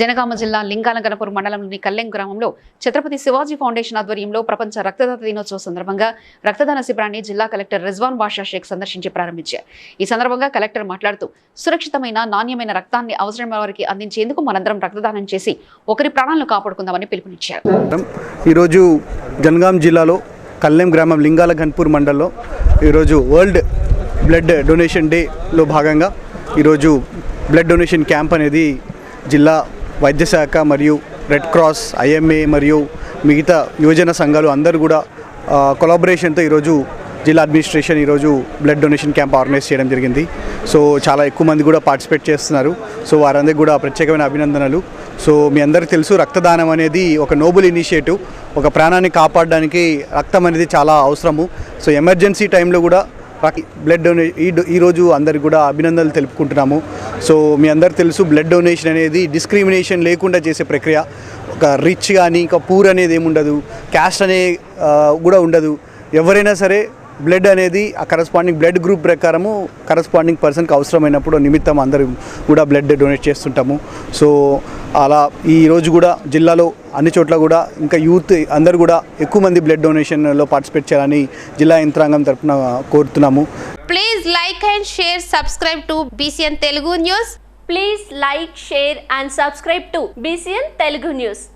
జనగామ జిల్లా లింగాల గణపూర్ మండలంలోని కల్లెం గ్రామంలో ఛత్రపతి శివాజీ ఫౌండేషన్ ఆధ్వర్యంలో ప్రపంచ రక్తదాత దినోత్సవ సందర్భంగా రక్తదాన శిబిరాన్ని జిల్లా కలెక్టర్ రిజ్వాన్ బాషా షేక్ సందర్శించి ప్రారంభించారు. ఈ సందర్భంగా కలెక్టర్ మాట్లాడుతూ సురక్షితమైన నాణ్యమైన రక్తాన్ని అవసరమైన వారికి అందించేందుకు మనందరం రక్తదానం చేసి ఒకరి ప్రాణాలను కాపాడుకుందామని పిలుపునిచ్చారు. ఈరోజు జనగాం జిల్లాలో కల్లెం గ్రామం లింగాల గన్పూర్ మండల్లో ఈరోజు వరల్డ్ బ్లడ్ డొనేషన్ డేలో భాగంగా ఈరోజు బ్లడ్ డొనేషన్ క్యాంప్ అనేది జిల్లా వైద్యశాఖ మరియు రెడ్ క్రాస్ ఐఎంఏ మరియు మిగతా యువజన సంఘాలు అందరూ కూడా కొలాబరేషన్తో ఈరోజు జిల్లా అడ్మినిస్ట్రేషన్ ఈరోజు బ్లడ్ డొనేషన్ క్యాంప్ ఆర్గనైజ్ చేయడం జరిగింది. సో చాలా ఎక్కువ మంది కూడా పార్టిసిపేట్ చేస్తున్నారు. సో వారందరికీ కూడా ప్రత్యేకమైన అభినందనలు. సో మీ అందరికీ తెలుసు రక్తదానం అనేది ఒక నోబుల్ ఇనిషియేటివ్ ఒక ప్రాణాన్ని కాపాడడానికి రక్తం అనేది చాలా అవసరము. సో ఎమర్జెన్సీ టైంలో కూడా బ్లడ్ డొనేషన్ ఈ ఈరోజు అందరికి కూడా అభినందనలు తెలుపుకుంటున్నాము. సో మీ అందరు తెలుసు బ్లడ్ డొనేషన్ అనేది డిస్క్రిమినేషన్ లేకుండా చేసే ప్రక్రియ. ఒక రిచ్ కానీ ఇంకా పూర్ అనేది ఏముండదు. క్యాస్ట్ అనే కూడా ఉండదు. ఎవరైనా సరే బ్లడ్ అనేది ఆ కరస్పాండింగ్ బ్లడ్ గ్రూప్ ప్రకారము కరస్పాండింగ్ పర్సన్కి అవసరమైనప్పుడు నిమిత్తం అందరూ కూడా బ్లడ్ డొనేట్ చేస్తుంటాము. సో అలా ఈ రోజు కూడా జిల్లాలో అన్ని చోట్ల కూడా ఇంకా యూత్ అందరూ కూడా ఎక్కువ మంది బ్లడ్ డొనేషన్లో పార్టిసిపేట్ చేయాలని జిల్లా యంత్రాంగం తరఫున కోరుతున్నాము. Please like and share subscribe to BCN Telugu news please like share and subscribe to BCN Telugu news